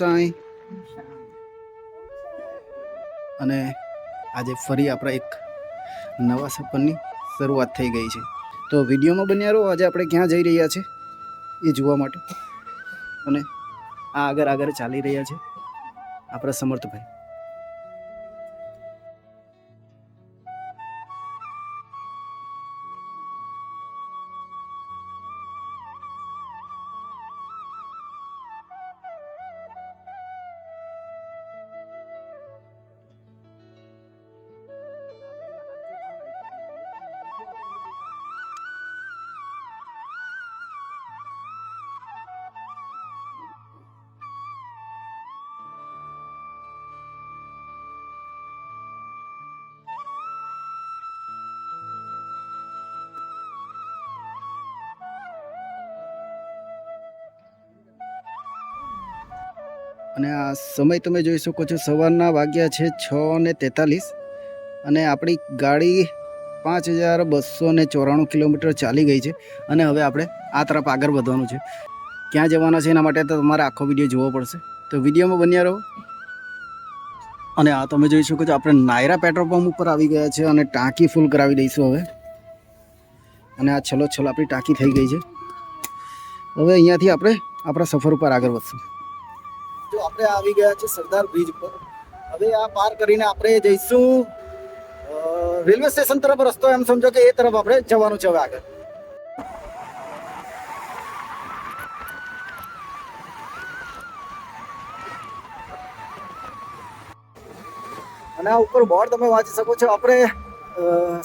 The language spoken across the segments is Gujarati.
સાંઈ. અને આજે ફરી આપણા એક નવા સપનની શરૂઆત થઈ ગઈ છે. તો વિડીયોમાં બન્યા રહો. આજે આપણે ક્યાં જઈ રહ્યા છે એ જોવા માટે. અને આ આગળ આગળ ચાલી રહ્યા છે આપણા સમર્થભાઈ. અને આ સમય તમે જોઈ શકો છો, સવારના વાગ્યા છે છ ને તેતાલીસ. અને આપણી ગાડી પાંચ હજાર બસો ને ચોરાણું કિલોમીટર ચાલી ગઈ છે. અને હવે આપણે આ તરફ આગળ વધવાનું છે. ક્યાં જવાના છે એના માટે તો તમારે આખો વીડિયો જોવો પડશે. તો વિડીયોમાં બન્યા રહો. અને આ તમે જોઈ શકો છો, આપણે નાયરા પેટ્રોલ પંપ ઉપર આવી ગયા છે અને ટાંકી ફૂલ કરાવી દઈશું હવે. અને આ છલો છલો આપણી ટાંકી થઈ ગઈ છે. હવે અહીંયાથી આપણે આપણા સફર ઉપર આગળ વધશું. આપણે આવી ગયા છે સરદાર બ્રિજ પર. હવે આ પાર કરીને આપણે જઈશું રેલવે સ્ટેશન તરફ રસ્તો, એમ સમજો કે એ તરફ આપણે જવાનું છે આગળ. અને આ ઉપર બોર્ડ તમે વાંચી શકો છો, આપણે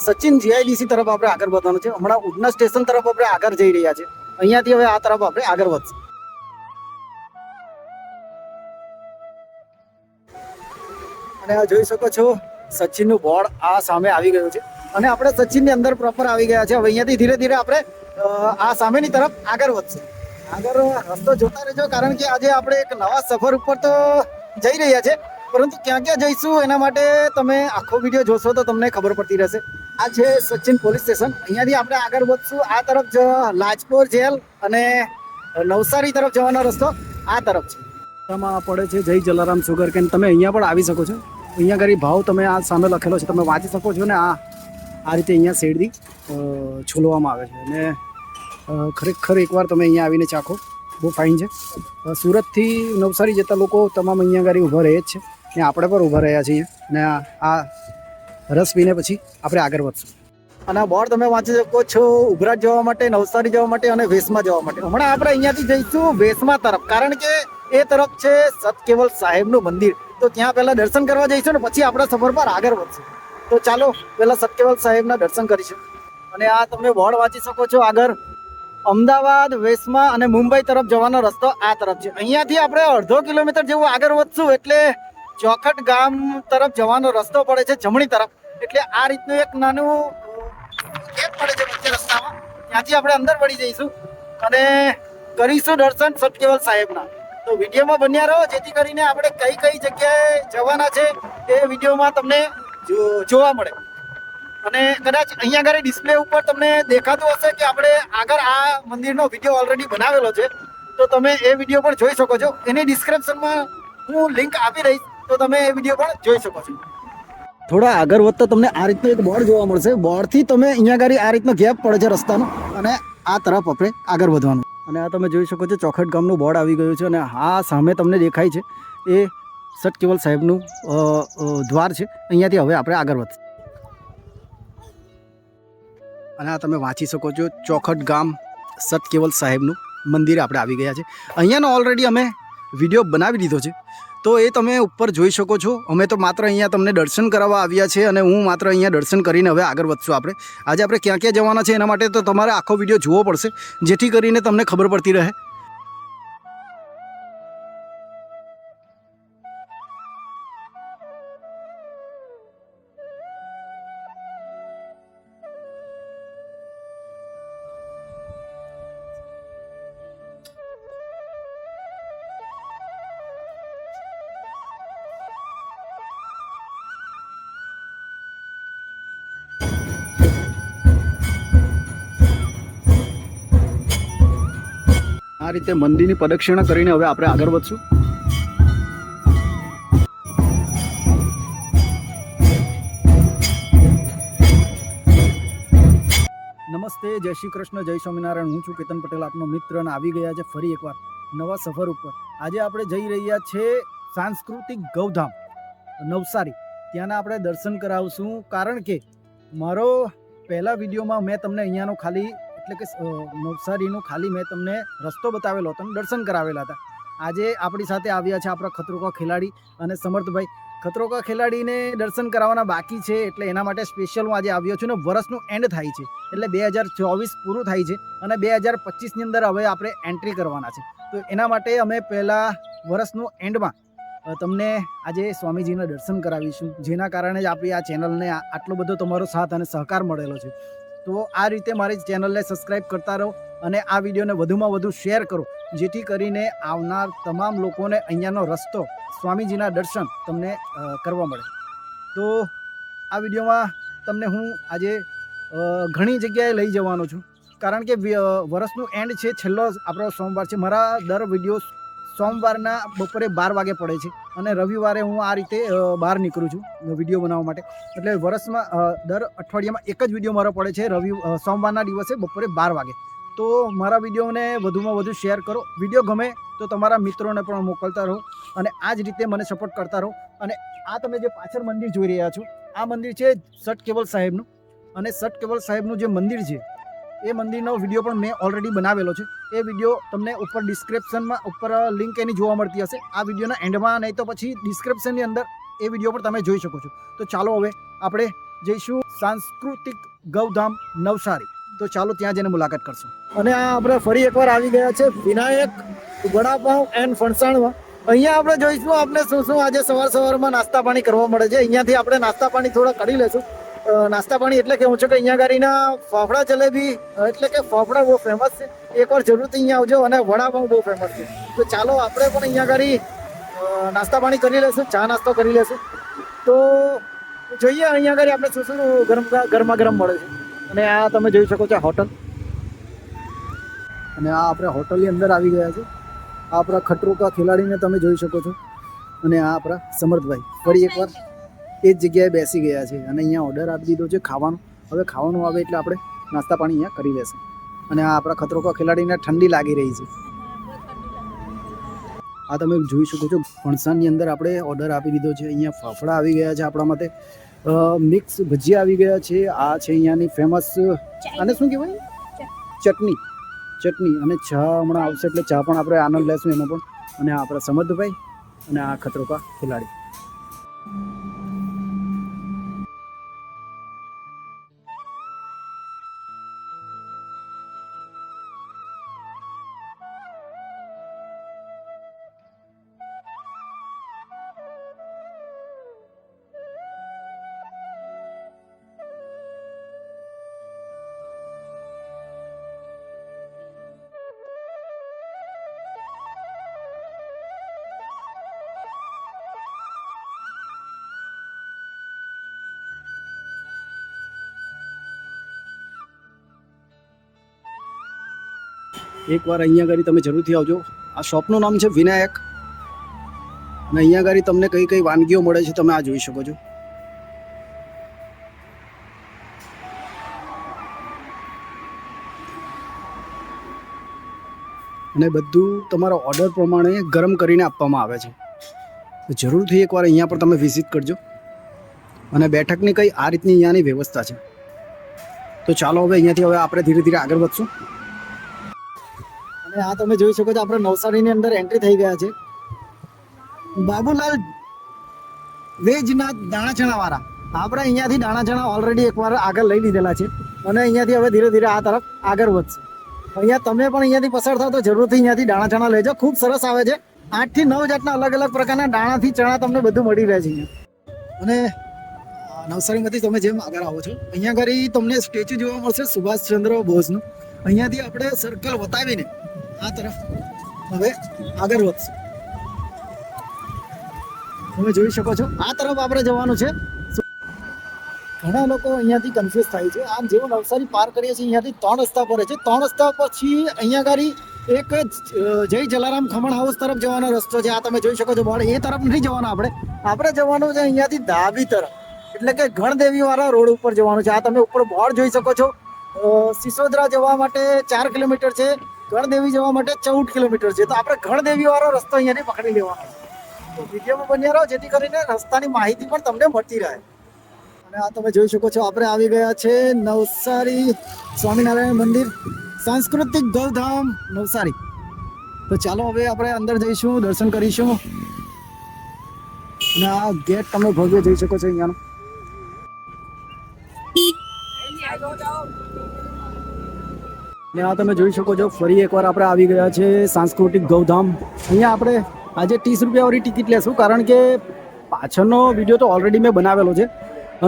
સચિન જીઆઈડીસી તરફ આપણે આગળ વધવાનું છે. હમણાં ઉડના સ્ટેશન તરફ આપણે આગળ જઈ રહ્યા છે. અહીંયાથી હવે આ તરફ આપણે આગળ વધશું. અને આ જોઈ શકો છો, સચિનનું બોર્ડ આ સામે આવી ગયું છે. અને આપણે સચિનની અંદર પ્રોપર આવી ગયા છે. હવે અહીંયાથી ધીરે ધીરે આપણે આ સામેની તરફ આગળ વધશે. આગળ રસ્તો જોતા રહેજો, કારણ કે આજે આપણે એક નવા સફર ઉપર તો જઈ રહ્યા છે. પરંતુ ક્યાં ક્યાં જઈશું એના માટે તમે આખો વીડિયો જોશો તો તમને ખબર પડતી રહેશે. આ છે સચિન પોલીસ સ્ટેશન. અહીંયાથી આપણે આગળ વધશું. આ તરફ જ લાજપોર જેલ અને નવસારી તરફ જવાનો રસ્તો આ તરફ છે. પડે છે જય જલારામ સુગર કેન તમે અહીંયા પણ આવી શકો છો? અહીંયા આગળ ભાવ તમે આ સામે લખેલો છે, તમે વાંચી શકો છો ને આ આ રીતે અહીંયા શેરડી છોલવામાં આવે છે. અને ખરેખર એકવાર તમે અહીંયા આવીને ચાખો, બહુ ફાઇન છે. સુરતથી નવસારી જતા લોકો તમામ અહીંયા આગળ ઊભા રહે જ છે. ને આપણે પણ ઊભા રહ્યા છીએ. ને આ રસ પીને પછી આપણે આગળ વધશું. અને બોર્ડ તમે વાંચી શકો છો, ઉભરાટ જવા માટે, નવસારી જવા માટે અને વેસમાં જવા માટે. હમણાં આપણે અહીંયાથી જઈશું વેસમાં તરફ. કારણ કે એ તરફ છે સત કેવલ સાહેબનું મંદિર. તો ત્યાં પહેલા દર્શન કરવા જઈશું ને પછી આપણા સફર પર આગળ વધશું. તો ચાલો પહેલાં સતકેવલ સાહેબના દર્શન કરીશું. અને આ તમે બોર્ડ વાંચી શકો છો આગળ. અમદાવાદ, વેસમાં અને મુંબઈ તરફ જવાનો રસ્તો આ તરફ છે. અહીંયાથી આપણે અડધો કિલોમીટર જેવું આગળ વધશું એટલે ચોખટ ગામ તરફ જવાનો રસ્તો પડે છે જમણી તરફ. એટલે આ રીતનું એક નાનું ગેપ પડે છે મુખ્ય રસ્તામાં. ત્યાંથી આપણે અંદર વળી જઈશું. અને કરીશું દર્શન સટકેવલ સાહેબના. તો વિડીયોમાં બન્યા રહો. જેથી કરીને આપણે કઈ કઈ જગ્યાએ જવાના છે એ વિડીયોમાં તમને જોવા મળે. અને કદાચ અહીંયા આગળ ડિસ્પ્લે ઉપર તમને દેખાતું હશે કે આપણે આગળ આ મંદિરનો વીડિયો ઓલરેડી બનાવેલો છે. તો તમે એ વીડિયો પણ જોઈ શકો છો. એની ડિસ્ક્રિપ્શનમાં હું લિંક આપી રહીશ તો તમે એ વીડિયો પણ જોઈ શકો છો. થોડા આગળ વધતા તમને આ રીતનું એક બોર્ડ જોવા મળશે. બોર્ડથી તમે અહીંયા આગળ આ રીતનો ગેપ પડે છે રસ્તાનો. અને આ તરફ આપણે આગળ વધવાનું. અને આ તમે જોઈ શકો છો ચોખટ ગામનું બોર્ડ આવી ગયું છે અને આ સામે તમને દેખાય છે એ સટકેવલ સાહેબનું અ, અ, દ્વાર છે. અહીંયાથી હવે આપણે આગળ વધશું અને આ તમે વાંચી શકો છો ચોખટ ગામ સતકેવલ સાહેબનું મંદિર આપણે આવી ગયા છે. અહીંયાનો ઓલરેડી અમે વીડિયો બનાવી દીધો છે. તો એ તમે ઉપર જોઈ શકો છો. અમે તો માત્ર અહીંયા તમને દર્શન કરાવવા આવ્યા છે અને હું માત્ર અહીંયા દર્શન કરીને હવે આગળ વધશું આપણે. આજે આપણે ક્યાં ક્યાં જવાના છે એના માટે તો તમારે આખો વીડિયો જોવો પડશે, જેથી કરીને તમને ખબર પડતી રહે. રીતે મંદિરની પ્રદક્ષિણા કરીને હવે આપણે આગળ વધશું. નમસ્તે, જય શ્રી કૃષ્ણ, જય સ્વામિનારાયણ. હું છું કેતન પટેલ, આપનો મિત્ર અને આવી ગયા છે ફરી એકવાર નવા સફર ઉપર. આજે આપણે જઈ રહ્યા છે સાંસ્કૃતિક ગૌધામ, નવસારી. ત્યાંના આપણે દર્શન કરાવશું. કારણ કે મારો પહેલા વિડીયોમાં મેં તમને અહીંયાનો ખાલી એટલે કે નવસારીનું ખાલી મેં તમને રસ્તો બતાવેલો હતો દર્શન કરાવેલા હતા. આજે આપણી સાથે આવ્યા છે આપણા ખતરોકા ખેલાડી અને સમર્થભાઈ. ખતરોકા ખેલાડીને દર્શન કરાવવાના બાકી છે, એટલે એના માટે સ્પેશિયલ હું આજે આવ્યો છું ને વર્ષનું એન્ડ થાય છે. એટલે બે હજાર ચોવીસ પૂરું થાય છે અને બે હજાર પચીસની અંદર હવે આપણે એન્ટ્રી કરવાના છે. તો એના માટે અમે પહેલાં વર્ષનું એન્ડમાં તમને આજે સ્વામીજીના દર્શન કરાવીશું. જેના કારણે જ આપણી આ ચેનલને આટલો બધો તમારો સાથ અને સહકાર મળેલો છે. તો આ રીતે મારી ચેનલને સબસ્ક્રાઈબ કરતા રહો અને આ વિડીયોને વધુમાં વધુ શેર કરો, જેથી કરીને આવનાર તમામ લોકોને અહીંયાનો રસ્તો સ્વામીજીના દર્શન તમને કરવા મળે. તો આ વિડીયોમાં તમને હું આજે ઘણી જગ્યાએ લઈ જવાનો છું. કારણ કે વર્ષનું એન્ડ છે, છેલ્લો આપણો સોમવાર છે. મારા દર વીડિયો સોમવારના બપોરે બાર વાગે પડે છે અને રવિવારે હું આ રીતે બહાર નીકળું છું વીડિયો બનાવવા માટે. એટલે વર્ષમાં દર અઠવાડિયામાં એક જ વીડિયો મારો પડે છે રવિ સોમવારના દિવસે બપોરે બાર વાગે. તો મારા વિડીયોને વધુમાં વધુ શેર કરો. વીડિયો ગમે તો તમારા મિત્રોને પણ મોકલતા રહો અને આ જ રીતે મને સપોર્ટ કરતા રહો. અને આ તમે જે પાછળ મંદિર જોઈ રહ્યા છો, આ મંદિર છે સટ કેવલ સાહેબનું. અને સટ કેવલ સાહેબનું જે મંદિર છે એ મંદિરનો વીડિયો પણ મેં ઓલરેડી બનાવેલો છે. એ વીડિયો તમને ઉપર ડિસ્ક્રિપ્શનમાં ઉપર લિંક એની જોવા મળતી હશે. આ વિડીયોના એન્ડમાં નહીં તો પછી ડિસ્ક્રિપ્શનની અંદર એ વીડિયો પણ તમે જોઈ શકો છો. તો ચાલો હવે આપણે જઈશું સાંસ્કૃતિક ગૌધામ નવસારી. તો ચાલો ત્યાં જઈને મુલાકાત કરશું. અને આ આપણે ફરી એકવાર આવી ગયા છે વિનાયક વડાપાઉં એન્ડ ફણસાણમાં. અહીંયા આપણે જોઈશું આપણે શું શું આજે સવાર સવારમાં નાસ્તા પાણી કરવા મળે છે. અહીંયાથી આપણે નાસ્તા પાણી થોડા કરી લેશું. નાસ્તા પાણી એટલે કે હું છું કે અહીંયા ગાડીના ફાફડા જલેબી એટલે કે ફાફડા બહુ ફેમસ છે. એકવાર જરૂરથી અહીંયા આવજો અને વડાપાઉં બહુ ફેમસ છે. તો ચાલો આપણે પણ અહીંયા ગાડી નાસ્તા પાણી કરી લેશું, ચા નાસ્તો કરી લેશું. તો જોઈએ અહીંયા આગળ આપણે શું શું ગરમ ગરમા ગરમ મળે છે. અને આ તમે જોઈ શકો છો હોટલ. અને આ આપણે હોટલની અંદર આવી ગયા છે. આ આપણા ખટરોકા ખેલાડીને તમે જોઈ શકો છો. અને આ આપણા સમર્થભાઈ. ફરી એકવાર. એ જ જગ્યાએ બેસી ગયા છે અને અહીંયા ઓર્ડર આપી દીધો છે ખાવાનું. હવે ખાવાનું આવે એટલે આપણે નાસ્તા પાણી અહીંયા કરી લેશું. અને આ આપણા ખતરોકા ખેલાડીને ઠંડી લાગી રહી છે. આ તમે જોઈ શકો છો ફણસાની અંદર આપણે ઓર્ડર આપી દીધો છે. અહીંયા ફાફડા આવી ગયા છે આપણા માટે. મિક્સ ભજીયા આવી ગયા છે. આ છે અહીંયાની ફેમસ અને શું કહેવાય? ચટણી. ચટણી અને ચા હમણાં આવશે એટલે ચા પણ આપણે આનંદ લેશું એનો પણ. અને આપણા સમર્થભાઈ અને આ ખતરોકા ખેલાડી. એકવાર અહીંયા આગળ તમે જરૂરથી આવજો. આ શોપનું નામ છે વિનાયક. અને અહીંયા આગળ તમને કઈ કઈ વાનગીઓ મળે છે તમે આ જોઈ શકો છો. અને બધું તમારા ઓર્ડર પ્રમાણે ગરમ કરીને આપવામાં આવે છે. તો જરૂરથી એકવાર અહીંયા પર તમે વિઝિટ કરજો. અને બેઠકની કઈ આ રીતની અહીંયાની વ્યવસ્થા છે. તો ચાલો હવે અહીંયાથી હવે આપણે ધીરે ધીરે આગળ વધશું. અને આ તમે જોઈ શકો છો આપણે નવસારીની અંદર એન્ટ્રી થઈ ગયા છે. બાબુલાલ વેજના દાણા ચણાવાળા આપણે અહીંયાથી દાણા ચણા ઓલરેડી એકવાર આગળ લઈ લીધેલા છે અને અહીંયાથી હવે ધીરે ધીરે આ તરફ આગળ વધશે. અહીંયા તમે પણ અહીંયાથી પસાર થાવ તો જરૂરથી અહીંયાથી દાણા ચણા લેજો. ખૂબ સરસ આવે છે. આઠથી નવ જાતના અલગ અલગ પ્રકારના દાણાથી ચણા તમને બધું મળી રહે છે અહીંયા. અને નવસારીમાંથી તમે જેમ આગળ આવો છો, અહીંયા આગળ તમને સ્ટેચ્યુ જોવા મળશે સુભાષચંદ્ર બોઝનું. અહીંયાથી આપણે સર્કલ વતાવીને આ તરફ. હવે આગળ વધશે તમે જોઈ શકો છો, આ તરફ આપણે જવાનું છે. ઘણા લોકો અહીંયાથી કન્ફ્યુઝ થાય છે. આમ જેવો નવસારી પાર કરીએ છીએ, અહીંયાથી ત્રણ રસ્તા પર છે. ત્રણ રસ્તા પછી અહીંયા ગાડી એક જય જલારામ ખમણ હાઉસ તરફ જવાનો રસ્તો છે. આ તમે જોઈ શકો છો, બોર્ડ એ તરફ નથી જવાનો આપણે. આપણે જવાનું છે અહીંયાથી ડાબી તરફ. એટલે કે ગણદેવી વાળા રોડ ઉપર જવાનું છે. આ તમે ઉપર બોર્ડ જોઈ શકો છો. સિસોદરા જવા માટે ચાર કિલોમીટર છે. ગણદેવી જવા માટે ચૌદ કિલોમીટર છે. તો આપણે ગણદેવી વાળો રસ્તો અહીંયાથી પકડી લેવાનો. તો વિડીયોમાં બન્યા રહો, જેથી કરીને રસ્તાની માહિતી પણ તમને મળતી રહે. અને આ તમે જોઈ શકો છો, આપણે આવી ગયા છે નવસારી સ્વામિનારાયણ મંદિર, સાંસ્કૃતિક ગૌધામ નવસારી. તો ચાલો હવે આપણે અંદર જઈશું, દર્શન કરીશું. અને આ ગેટ તમે ભવ્ય જોઈ શકો છો અહીંયાનો. ને આ તમે જોઈ શકો છો, ફરી એકવાર આપણે આવી ગયા છે સાંસ્કૃતિક ગૌધામ. અહીંયા આપણે આજે ત્રીસ રૂપિયાવાળી ટિકિટ લેશું, કારણ કે પાછળનો વીડિયો તો ઓલરેડી મેં બનાવેલો છે.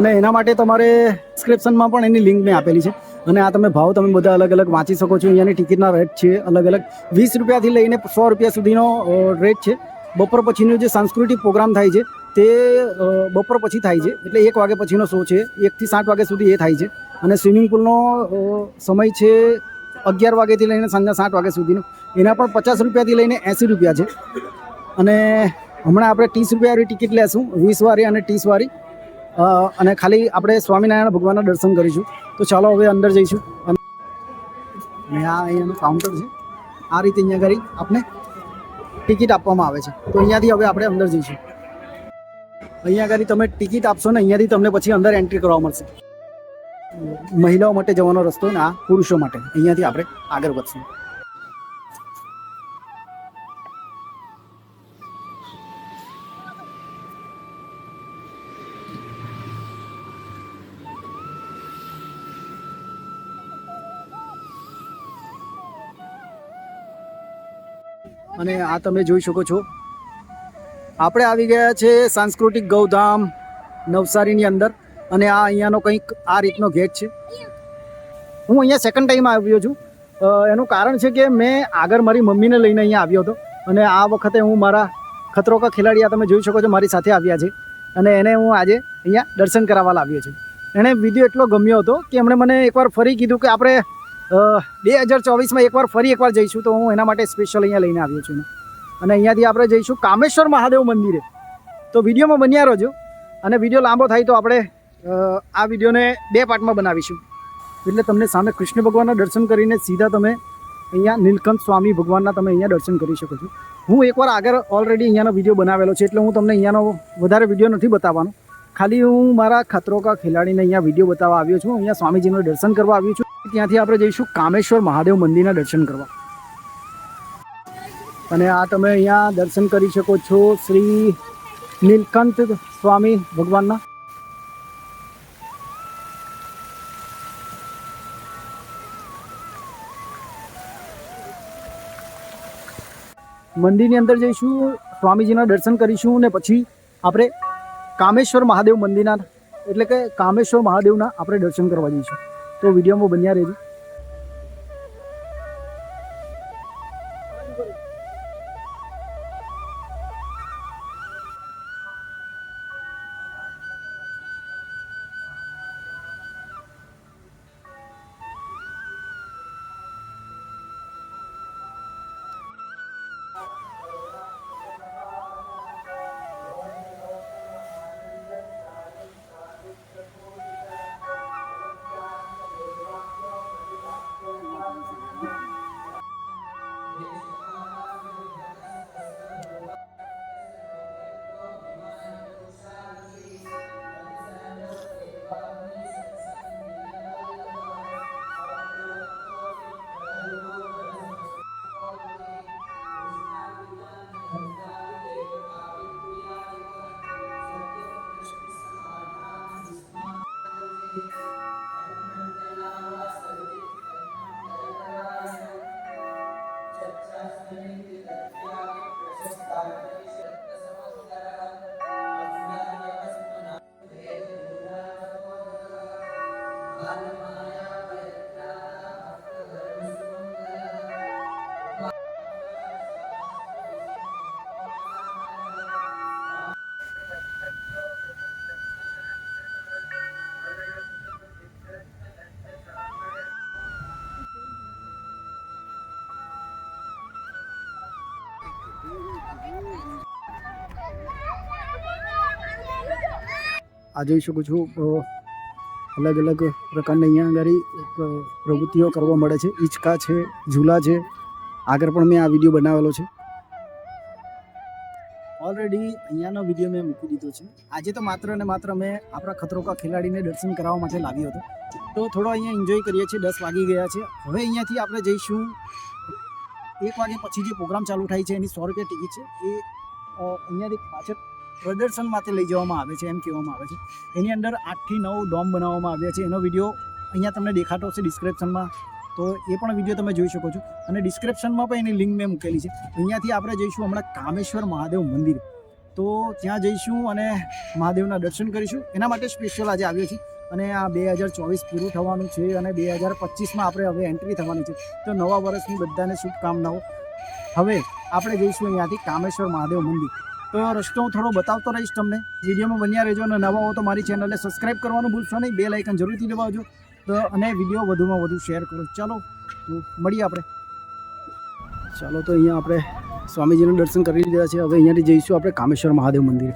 અને એના માટે તમારે ડિસ્ક્રિપ્શનમાં પણ એની લિંક મેં આપેલી છે. અને આ તમે ભાવ તમે બધા અલગ અલગ વાંચી શકો છો, અહીંયાની ટિકિટના રેટ છે અલગ અલગ. વીસ રૂપિયાથી લઈને સો રૂપિયા સુધીનો રેટ છે. બપોર પછીનો જે સાંસ્કૃતિક પ્રોગ્રામ થાય છે, તે બપોર પછી થાય છે. એટલે એક વાગે પછીનો શો છે એકથી સાત વાગ્યા સુધી એ થાય છે. અને સ્વિમિંગ પુલનો સમય છે અગિયાર વાગ્યાથી લઈને સાંજના સાત વાગ્યા સુધીનું. એના પણ પચાસ રૂપિયાથી લઈને એંસી રૂપિયા છે. અને હમણાં આપણે ત્રીસ રૂપિયાની ટિકિટ લેશું વીસ વાળી અને ત્રીસ વાળી અને ખાલી આપણે સ્વામિનારાયણ ભગવાનના દર્શન કરીશું. તો ચાલો હવે અંદર જઈશું. અને આ અહીંયાનું કાઉન્ટર છે. આ રીતે અહીંયા કરી આપણે ટિકિટ આપવામાં આવે છે. તો અહીંયાથી હવે આપણે અંદર જઈશું. અહીંયા આગળ તમે ટિકિટ આપશો ને અહીંયાથી તમને પછી અંદર એન્ટ્રી કરવા મળશે. મહિલાઓ માટે જવાનો રસ્તો ને આ પુરુષો માટે. અહીંયાથી આપણે આગળ વધશું. અને આ તમે જોઈ શકો છો. આપણે આવી ગયા છે સાંસ્કૃતિક ગૌધામ નવસારીની અંદર. અને આ અહીંયાનો કંઈક આ રીતનો ગેટ છે. હું અહીંયા સેકન્ડ ટાઈમ આવ્યો છું. એનું કારણ છે કે મેં આગળ મારી મમ્મીને લઈને અહીંયા આવ્યો હતો. અને આ વખતે હું મારા ખતરો કા ખેલાડી તમે જોઈ શકો છો મારી સાથે આવ્યા છે. અને એને હું આજે અહીંયા દર્શન કરાવવા લાવ્યો છું. એણે વીડિયો એટલો ગમ્યો હતો કે એમણે મને એકવાર ફરી કીધું કે આપણે બે હજાર ચોવીસમાં એકવાર ફરી એકવાર જઈશું તો હું એના માટે સ્પેશિયલ અહીંયા લઈને આવ્યો છું અને અહીંયાથી આપણે જઈશું કામેશ્વર મહાદેવ મંદિરે. તો વિડીયોમાં બન્યા રહેજો. અને વીડિયો લાંબો થાય તો આપણે આ વિડીયોને બે પાર્ટમાં બનાવીશું. એટલે તમને સામે કૃષ્ણ ભગવાનના દર્શન કરીને સીધા તમે અહીંયા નીલકંઠ સ્વામી ભગવાનના તમે અહીંયા દર્શન કરી શકો છો. હું એકવાર આગળ ઓલરેડી અહીંયાનો વીડિયો બનાવેલો છે, એટલે હું તમને અહીંયાનો વધારે વીડિયો નથી બતાવવાનો. ખાલી હું મારા ખતરો કા ખેલાડીને અહીંયા વીડિયો બતાવવા આવ્યો છું. અહીંયા સ્વામીજીનું દર્શન કરવા આવ્યો છું. ત્યાંથી આપણે જઈશું કામેશ્વર મહાદેવ મંદિરના દર્શન કરવા. અને આ તમે અહીંયા દર્શન કરી શકો છો શ્રી નીલકંઠ સ્વામી ભગવાનના. મંદિરની અંદર જઈશું, સ્વામીજીના દર્શન કરીશું ને પછી આપણે કામેશ્વર મહાદેવ મંદિરના, એટલે કે કામેશ્વર મહાદેવના આપણે દર્શન કરવા જઈશું. તો વિડીયોમાં બન્યા રહેજો. આ જોઈ શકું છું. અલગ અલગ પ્રકારની અહીંયા આગળ એક પ્રવૃત્તિઓ કરવા મળે છે. હિંચકા છે, ઝૂલા છે. આગળ પણ મેં આ વીડિયો બનાવેલો છે. ઓલરેડી અહીંયાનો વીડિયો મેં મૂકી દીધો છે. આજે તો માત્ર ને માત્ર મેં આપણા ખતરો કા ખેલાડીને દર્શન કરાવવા માટે લાવ્યો હતો. તો થોડો અહીંયા એન્જોય કરીએ છીએ. દસ વાગી ગયા છે. હવે અહીંયાથી આપણે જઈશું. એક વાગે પછી જે પ્રોગ્રામ ચાલુ થાય છે, એની સો રૂપિયા ટિકિટ છે. એ અહીંયાથી પાછળ પ્રદર્શન માટે લઈ જવામાં આવે છે, એમ કહેવામાં આવે છે. એની અંદર આઠથી નવ ડોમ બનાવવામાં આવ્યા છે. એનો વીડિયો અહીંયા તમને દેખાતો હશે ડિસ્ક્રિપ્શનમાં તો એ પણ વીડિયો તમે જોઈ શકો છો. અને ડિસ્ક્રિપ્શનમાં પણ એની લિંક મેં મૂકેલી છે. અહીંયાથી આપણે જઈશું હમણાં કામેશ્વર મહાદેવ મંદિર. તો ત્યાં જઈશું અને મહાદેવના દર્શન કરીશું. એના માટે સ્પેશિયલ આજે આવ્યો છે અને આ બે હજાર ચોવીસ પૂરું થવાનું છે અને બે હજાર પચીસમાં આપણે હવે એન્ટ્રી થવાની છે. તો નવા વર્ષની બધાને શુભકામનાઓ. હવે આપણે જઈશું અહીંયાથી કામેશ્વર મહાદેવ મંદિર. તો રસ્તો હું થોડો બતાવતો રહીશ તમને. વિડીયોમાં બન્યા રહેજો અને નવા હો તો મારી ચેનલને સબસ્ક્રાઈબ કરવાનું ભૂલશો નહીં. બે લાઇકન જરૂરથી દબાવજો. તો અને વીડિયો વધુમાં વધુ શેર કરો. ચાલો, તો મળીએ આપણે. ચાલો, તો અહીંયા આપણે સ્વામીજીનું દર્શન કરી લીધા છે. હવે અહીંયાથી જઈશું આપણે કામેશ્વર મહાદેવ મંદિર.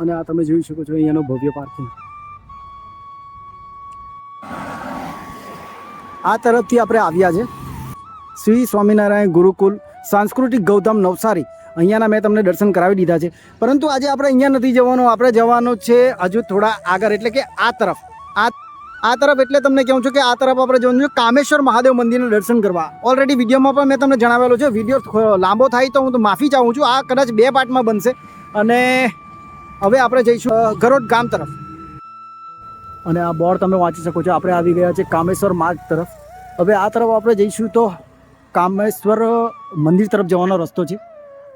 અને આ તમે જોઈ શકો છો અહીંયાનો ભવ્ય પાર્કિંગ. આ તરફથી આપણે આવ્યા છે. શ્રી સ્વામિનારાયણ ગુરુકુલ સાંસ્કૃતિક ગૌતમ નવસારી. અહીંયાના મેં તમને દર્શન કરાવી દીધા છે. પરંતુ આજે આપણે અહીંયા નથી જવાનું, આપણે જવાનું છે હજુ થોડા આગળ, એટલે કે આ તરફ. આ આ તરફ એટલે તમને કહું છું કે આ તરફ આપણે જવાનું છે કામેશ્વર મહાદેવ મંદિરનું દર્શન કરવા. ઓલરેડી વિડીયોમાં પણ મેં તમને જણાવેલું છે, વીડિયો લાંબો થાય તો હું તો માફી ચાહું છું. આ કદાચ બે પાર્ટમાં બનશે. અને હવે આપણે જઈશું ગરોડ ગામ તરફ. અને આ બોર્ડ તમે વાંચી શકો છો. આપણે આવી ગયા છે કામેશ્વર માર્ગ તરફ. હવે આ તરફ આપણે જઈશું તો કામેશ્વર મંદિર તરફ જવાનો રસ્તો છે.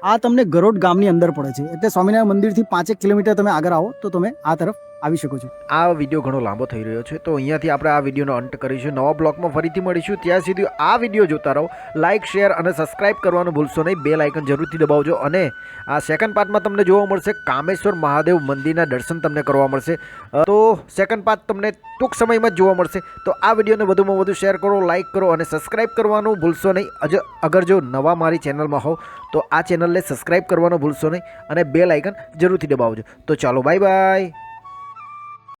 આ તમને ગરોડ ગામની અંદર પડે છે. એટલે સ્વામિનારાયણ મંદિરથી પાંચેક કિલોમીટર તમે આગળ આવો તો તમે આ તરફ આવી શકો છો. આ વીડિયો ઘણો લાંબો થઈ રહ્યો છે, તો અહીંયાથી આપણે આ વિડીયોનો અંત કરીશું. નવા બ્લોગમાં ફરીથી મળીશું. ત્યાં સુધી આ વીડિયો જોતા રહો લાઇક શેર અને સબસ્ક્રાઇબ કરવાનું ભૂલશો નહીં. બે લાઇકન જરૂરથી દબાવજો અને આ સેકન્ડ પાર્ટમાં તમને જોવા મળશે કામેશ્વર મહાદેવ મંદિરના દર્શન તમને કરવા મળશે. તો સેકન્ડ પાર્ટ તમને ટૂંક સમયમાં જ જોવા મળશે. તો આ વિડીયોને વધુમાં વધુ શેર કરો લાઇક કરો અને સબસ્ક્રાઇબ કરવાનું ભૂલશો નહીં. અજ, અગર જો નવા મારી ચેનલમાં હોવ, તો આ ચેનલને સબસ્ક્રાઇબ કરવાનું ભૂલશો નહીં અને બે લાઇકન જરૂરથી દબાવજો. તો ચાલો બાય બાય